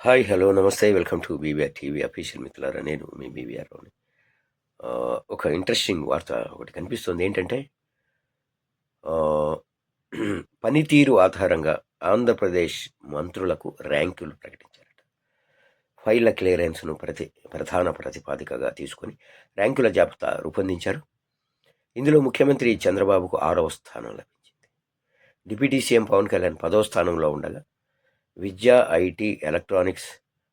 Hi hello namaste. Welcome to BVR TV. Official మిత్రులారా నేను మీ బీవీఆర్లోని ఒక ఇంట్రెస్టింగ్ వార్త ఒకటి కనిపిస్తుంది. ఏంటంటే పనితీరు ఆధారంగా ఆంధ్రప్రదేశ్ మంత్రులకు ర్యాంకులు ప్రకటించారట. ఫైళ్ళ క్లియరెన్స్ను ప్రతి ప్రధాన ప్రతిపాదికగా తీసుకొని ర్యాంకుల జాబితా రూపొందించారు. ఇందులో ముఖ్యమంత్రి చంద్రబాబుకు ఆరవ స్థానం లభించింది. డిప్యూటీ సీఎం పవన్ కళ్యాణ్ పదవ స్థానంలో ఉండగా విద్యా ఐటీ ఎలక్ట్రానిక్స్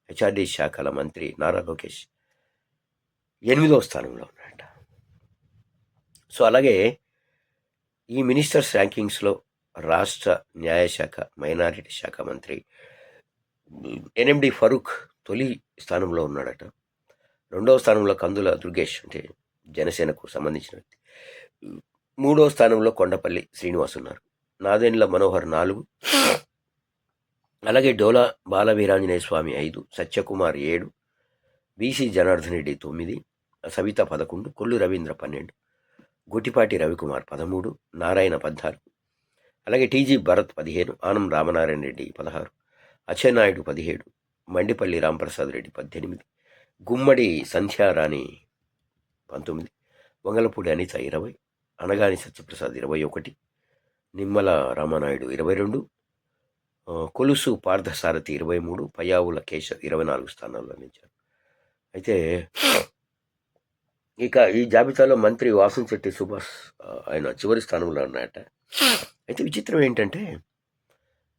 హెచ్ఆర్డి శాఖల మంత్రి నారా లోకేష్ ఎనిమిదవ స్థానంలో ఉన్నాడట సో అలాగే ఈ మినిస్టర్స్ ర్యాంకింగ్స్లో రాష్ట్ర న్యాయశాఖ మైనారిటీ శాఖ మంత్రి ఎన్ఎండి ఫరూక్ తొలి స్థానంలో ఉన్నాడట. రెండవ స్థానంలో కందుల దుర్గేష్ అంటే జనసేనకు సంబంధించిన వ్యక్తి. మూడవ స్థానంలో కొండపల్లి శ్రీనివాస్ ఉన్నారు. నాదెండ్ల మనోహర్ నాలుగు. అలాగే డోలా బాలవీరాంజనేయ స్వామి ఐదు సత్యకుమార్ ఏడు బీసీ జనార్దన్ రెడ్డి తొమ్మిది సవిత పదకొండు కొల్లు రవీంద్ర పన్నెండు గుటిపాటి రవికుమార్ పదమూడు నారాయణ పద్నాలుగు అలాగే టీజీ భరత్ పదిహేను ఆనం రామనారాయణ రెడ్డి పదహారు అచ్చెన్నాయుడు పదిహేడు మండిపల్లి రాంప్రసాద్ రెడ్డి పద్దెనిమిది గుమ్మడి సంధ్యారాణి పంతొమ్మిది వంగలపూడి అనిత ఇరవై అనగాని సత్యప్రసాద్ ఇరవై ఒకటి నిమ్మల రామానాయుడు ఇరవై రెండు కొలుసు పార్థసారథి ఇరవై మూడు పయావుల కేశ ఇరవై నాలుగు స్థానాల్లో నిలిచారు అయితే ఇక ఈ జాబితాలో మంత్రి వాసంశెట్టి సుభాష్ ఆయన చివరి స్థానంలో ఉన్నాయట. అయితే విచిత్రం ఏంటంటే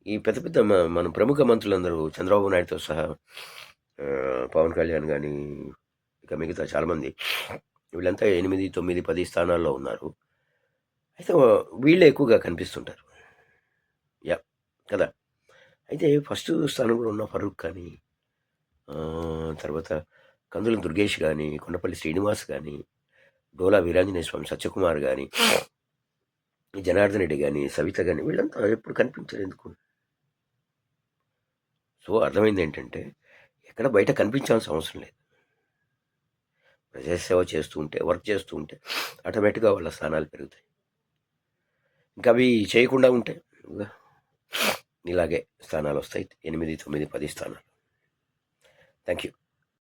ఈ పెద్ద పెద్ద మ- మన ప్రముఖ మంత్రులందరూ చంద్రబాబు నాయుడుతో సహా పవన్ కళ్యాణ్ కానీ ఇక మిగతా చాలామంది వీళ్ళంతా ఎనిమిది తొమ్మిది పది స్థానాల్లో ఉన్నారు. అయితే వీళ్ళే ఎక్కువగా కనిపిస్తుంటారు. యా కదా? అయితే ఫస్ట్ స్థానంలో ఉన్న ఫరూక్ కానీ తర్వాత కందుల దుర్గేష్ కానీ కొండపల్లి శ్రీనివాస్ కానీ డోలా వీరాంజనేయ స్వామి సత్యకుమార్ కానీ జనార్దన్ రెడ్డి కానీ సవిత కానీ వీళ్ళంతా ఎప్పుడు కనిపించరు ఎందుకు? సో అర్థమైంది ఏంటంటే ఎక్కడ బయట కనిపించాల్సిన అవసరం లేదు. ప్రజాసేవ చేస్తూ ఉంటే వర్క్ చేస్తూ ఉంటే ఆటోమేటిక్గా వాళ్ళ స్థానాలు పెరుగుతాయి. ఇంకా అవి చేయకుండా ఉంటే ఇలాగే స్థానాలు వస్తాయి. ఎనిమిది తొమ్మిది పది స్థానాలు. Thank you